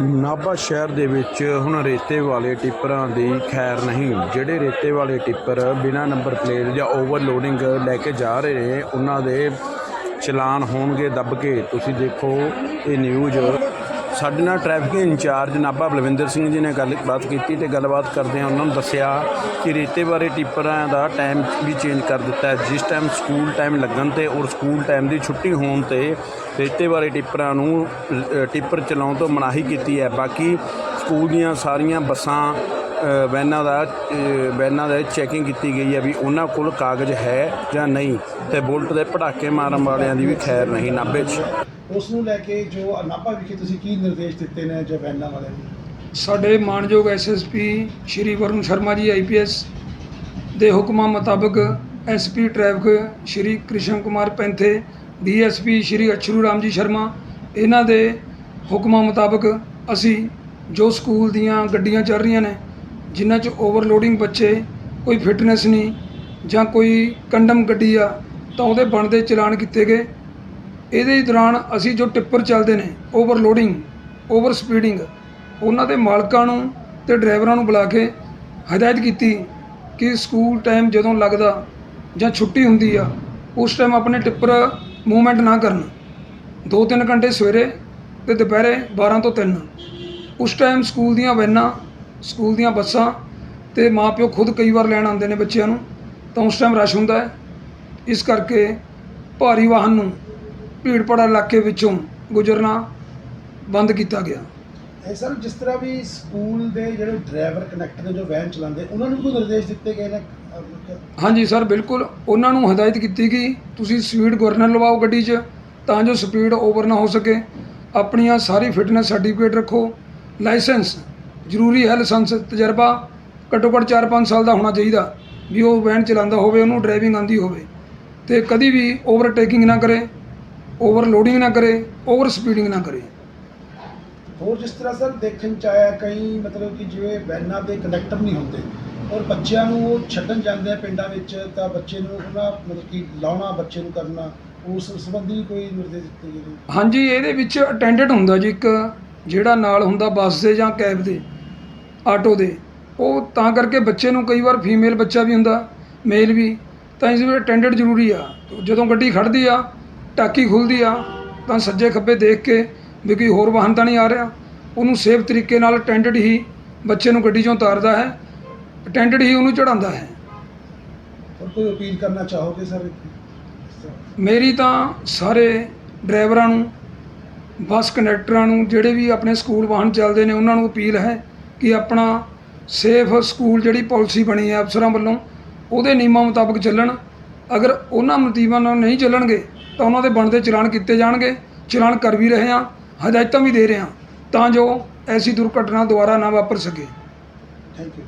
ਨਾਭਾ ਸ਼ਹਿਰ ਦੇ ਵਿੱਚ ਹੁਣ ਰੇਤੇ ਵਾਲੇ ਟਿੱਪਰਾਂ ਦੀ ਖੈਰ ਨਹੀਂ। ਜਿਹੜੇ ਰੇਤੇ ਵਾਲੇ ਟਿੱਪਰ ਬਿਨਾਂ ਨੰਬਰ ਪਲੇਟ ਜਾਂ ਓਵਰਲੋਡਿੰਗ ਲੈ ਕੇ ਜਾ ਰਹੇ ਨੇ, ਉਹਨਾਂ ਦੇ ਚਲਾਨ ਹੋਣਗੇ ਦੱਬ ਕੇ। ਤੁਸੀਂ ਦੇਖੋ ਇਹ ਨਿਊਜ਼। ਸਾਡੇ ਨਾਲ ਟ੍ਰੈਫਿਕ ਇੰਚਾਰਜ ਨਾਭਾ ਬਲਵਿੰਦਰ ਸਿੰਘ ਜੀ ਨੇ ਗੱਲਬਾਤ ਕੀਤੀ ਤੇ ਗੱਲਬਾਤ ਕਰਦੇ ਉਹਨਾਂ ਨੂੰ ਦੱਸਿਆ ਕਿ ਰੇਤੇ ਬਾਰੇ ਟਿੱਪਰਾਂ ਦਾ ਟਾਈਮ ਵੀ ਚੇਂਜ ਕਰ ਦਿੱਤਾ ਹੈ। ਜਿਸ ਟਾਈਮ ਸਕੂਲ ਟਾਈਮ ਲੱਗਣ ਤੇ ਔਰ ਸਕੂਲ ਟਾਈਮ ਦੀ ਛੁੱਟੀ ਹੋਣ ਤੇ ਰੇਤੇ ਬਾਰੇ ਟਿੱਪਰਾਂ ਨੂੰ ਟਿੱਪਰ ਚਲਾਉਣ ਤੋਂ ਮਨਾਹੀ ਕੀਤੀ ਹੈ। ਬਾਕੀ ਸਕੂਲ ਦੀਆਂ ਸਾਰੀਆਂ ਬੱਸਾਂ ਵੈਨਾਂ ਦਾ ਵੈਨਾਂ ਦਾ ਚੈਕਿੰਗ ਕੀਤੀ ਗਈ ਹੈ ਵੀ ਉਹਨਾਂ ਕੋਲ ਕਾਗਜ਼ ਹੈ ਜਾਂ ਨਹੀਂ ਤੇ ਬੁਲਟ ਦੇ ਪਟਾਕੇ ਮਾਰਨ ਵਾਲਿਆਂ ਦੀ ਵੀ ਖੈਰ ਨਹੀਂ, ਨਾਭੇ 'ਚ। ਉਸ ਨੂੰ ਲੈ ਕੇ ਜੋ ਨਾਭਾ ਵਿਖੇ ਤੁਸੀਂ ਕੀ ਨਿਰਦੇਸ਼ ਦਿੱਤੇ ਨੇ ਜੋ ਵੈਨਾਂ ਵਾਲਿਆਂ ਨੂੰ? ਸਾਡੇ ਮਾਨਯੋਗ ਐਸਐਸਪੀ ਸ਼੍ਰੀ ਵਰੁਣ ਸ਼ਰਮਾ ਜੀ ਆਈਪੀਐਸ ਦੇ ਹੁਕਮਾਂ ਮੁਤਾਬਕ SP traffic Shri Krishan Kumar Panthe DSP Shri Achhru Ram ji Sharma, ਇਹਨਾਂ ਦੇ ਹੁਕਮਾਂ ਮੁਤਾਬਕ ਅਸੀਂ ਜੋ ਸਕੂਲ ਦੀਆਂ ਗੱਡੀਆਂ ਚੱਲ ਰਹੀਆਂ ਨੇ, ਜਿਨ੍ਹਾਂ 'ਚ ਓਵਰਲੋਡਿੰਗ ਬੱਚੇ, ਕੋਈ ਫਿਟਨੈਸ ਨਹੀਂ ਜਾਂ ਕੋਈ ਕੰਡਮ ਗੱਡੀ ਆ, ਤਾਂ ਉਹਦੇ ਬਣਦੇ ਚਲਾਨ ਕੀਤੇ ਗਏ। ਇਹਦੇ ਦੌਰਾਨ ਅਸੀਂ ਜੋ ਟਿੱਪਰ ਚੱਲਦੇ ਨੇ ਓਵਰਲੋਡਿੰਗ ਓਵਰ ਸਪੀਡਿੰਗ ਉਹਨਾਂ ਦੇ ਮਾਲਕਾਂ ਨੂੰ ਅਤੇ ਡਰਾਈਵਰਾਂ ਨੂੰ ਬੁਲਾ ਕੇ ਹਦਾਇਤ ਕੀਤੀ ਕਿ ਸਕੂਲ ਟਾਈਮ ਜਦੋਂ ਲੱਗਦਾ ਜਾਂ ਛੁੱਟੀ ਹੁੰਦੀ ਆ, ਉਸ ਟਾਈਮ ਆਪਣੇ ਟਿੱਪਰ ਮੂਵਮੈਂਟ ਨਾ ਕਰਨ। 2-3 ਘੰਟੇ ਸਵੇਰੇ ਤੇ ਦੁਪਹਿਰੇ 12 ਤੋਂ 3 ਉਸ ਟਾਈਮ ਸਕੂਲ ਦੀਆਂ ਵੈਨਾਂ, ਸਕੂਲ ਦੀਆਂ ਬੱਸਾਂ ਤੇ ਮਾਪਿਓ ਖੁਦ ਕਈ ਵਾਰ ਲੈਣ ਆਉਂਦੇ ਨੇ ਬੱਚਿਆਂ ਨੂੰ, ਤਾਂ ਉਸ ਟਾਈਮ ਰਸ਼ ਹੁੰਦਾ ਹੈ। ਇਸ ਕਰਕੇ ਭਾਰੀ ਵਾਹਨ ਨੂੰ ਭੀੜ ਭਾੜਾ ਇਲਾਕੇ ਵਿੱਚੋਂ ਗੁਜ਼ਰਨਾ ਬੰਦ ਕੀਤਾ ਗਿਆ। ਇਹ ਸਰ ਜਿਸ ਤਰ੍ਹਾਂ ਵੀ ਸਕੂਲ ਦੇ ਜਿਹੜੇ ਡਰਾਈਵਰ ਕਨੈਕਟਰ ਨੇ ਜੋ ਵੈਨ ਚਲਾਉਂਦੇ ਉਹਨਾਂ ਨੂੰ ਕੋਈ ਨਿਰਦੇਸ਼ ਦਿੱਤੇ ਗਏ ਨੇ? ਹਾਂਜੀ ਸਰ ਬਿਲਕੁਲ। ਉਹਨਾਂ ਨੂੰ ਹਦਾਇਤ ਕੀਤੀ ਕਿ ਤੁਸੀਂ ਸਪੀਡ ਗਵਰਨਰ ਲਵਾਓ ਗੱਡੀ 'ਚ ਤਾਂ ਜੋ ਸਪੀਡ ਓਵਰ ਨਾ ਹੋ ਸਕੇ। ਆਪਣੀਆਂ ਸਾਰੀ ਫਿਟਨੈਸ ਸਰਟੀਫਿਕੇਟ ਰੱਖੋ। ਲਾਇਸੈਂਸ ਜ਼ਰੂਰੀ ਹੈ ਲਾਇਸੈਂਸ ਤਜਰਬਾ ਘੱਟੋ ਘੱਟ 4-5 ਸਾਲ ਦਾ ਹੋਣਾ ਚਾਹੀਦਾ। ਵੀ ਉਹ ਵੈਨ ਚਲਾਉਂਦਾ ਹੋਵੇ ਉਹਨੂੰ ਡਰਾਈਵਿੰਗ ਆਂਦੀ ਹੋਵੇ। ਤੇ ਕਦੀ ਵੀ ਓਵਰਟੇਕਿੰਗ ਨਾ ਕਰੇ। ਓਵਰਲੋਡਿੰਗ ਨਾ ਕਰੇ ਓਵਰ ਸਪੀਡਿੰਗ ਨਾ ਕਰੇ। ਹੋਰ ਜਿਸ ਤਰ੍ਹਾਂ ਸਰ ਦੇਖਣ ਚ ਆਇਆ ਕਈ ਮਤਲਬ ਕਿ ਜਿਵੇਂ ਵੈਨਾਂ ਦੇ ਕੰਡਕਟਰ ਨਹੀਂ ਹੁੰਦੇ ਔਰ ਬੱਚਿਆਂ ਨੂੰ ਉਹ ਛੱਡਣ ਜਾਂਦੇ ਆ ਪਿੰਡਾਂ ਵਿੱਚ ਤਾਂ ਬੱਚੇ ਨੂੰ ਉਹਨਾਂ ਮਤਲਬ ਕਿ ਲਾਉਣਾ ਬੱਚੇ ਨੂੰ ਕਰਨਾ ਉਸ ਸੰਬੰਧੀ ਕੋਈ ਨਿਰਦੇਸ਼ ਦਿੱਤੇ ਨੇ? ਹਾਂਜੀ ਇਹਦੇ ਵਿੱਚ ਅਟੈਂਡੈਂਟ ਹੁੰਦਾ ਜੀ ਇੱਕ ਜਿਹੜਾ ਨਾਲ ਹੁੰਦਾ ਬੱਸ ਦੇ ਜਾਂ ਕੈਬ ਦੇ ਆਟੋ ਦੇ। ਉਹ ਤਾਂ ਕਰਕੇ ਬੱਚੇ ਨੂੰ ਕਈ ਵਾਰ ਫੀਮੇਲ ਬੱਚਾ ਵੀ ਹੁੰਦਾ ਮੇਲ ਵੀ। ਤਾਂ ਇਸ ਵਿੱਚ ਅਟੈਂਡੈਂਟ ਜ਼ਰੂਰੀ ਆ। ਜਦੋਂ ਗੱਡੀ ਖੜਦੀ ਆ ਟਾਕੀ ਖੁੱਲਦੀ ਆ ਤਾਂ ਸੱਜੇ ਖੱਬੇ ਦੇਖ ਕੇ ਵੀ ਕੋਈ ਹੋਰ ਵਾਹਨ ਤਾਂ ਨਹੀਂ ਆ ਰਿਹਾ। ਉਹਨੂੰ ਸੇਫ ਤਰੀਕੇ ਨਾਲ ਅਟੈਂਡੈਂਟ ਹੀ ਬੱਚੇ ਨੂੰ ਗੱਡੀ 'ਚੋਂ ਉਤਾਰਦਾ ਹੈ ਅਟੈਂਡੈਂਟ ਹੀ ਉਹਨੂੰ ਚੜਾਉਂਦਾ ਹੈ। ਕੋਈ ਅਪੀਲ ਕਰਨਾ ਚਾਹੋਗੇ ਸਰ ਮੇਰੀ ਤਾਂ ਸਾਰੇ ਡਰਾਈਵਰਾਂ ਨੂੰ ਬੱਸ ਕੰਡਕਟਰਾਂ ਨੂੰ ਜਿਹੜੇ ਵੀ ਆਪਣੇ ਸਕੂਲ ਵਾਹਨ ਚੱਲਦੇ ਨੇ ਉਹਨਾਂ ਨੂੰ ਅਪੀਲ ਹੈ ਕਿ ਆਪਣਾ ਸੇਫ ਸਕੂਲ ਜਿਹੜੀ ਪਾਲਿਸੀ ਬਣੀ ਹੈ ਅਫਸਰਾਂ ਵੱਲੋਂ ਉਹਦੇ ਨਿਯਮਾਂ ਮੁਤਾਬਕ ਚੱਲਣ। ਅਗਰ ਉਹਨਾਂ ਨਤੀਬਾਂ ਨਾਲ ਨਹੀਂ ਚੱਲਣਗੇ ਤਾਂ ਉਹਨਾਂ ਦੇ ਬਣਦੇ ਚਲਾਨ ਕੀਤੇ ਜਾਣਗੇ। ਚਲਾਨ ਕਰ ਵੀ ਰਹੇ ਹਾਂ, ਹਦਾਇਤਾਂ ਵੀ ਦੇ ਰਹੇ ਹਾਂ, ਤਾਂ ਜੋ ਐਸੀ ਦੁਰਘਟਨਾ ਦੁਬਾਰਾ ਨਾ ਵਾਪਰ ਸਕੇ। Thank you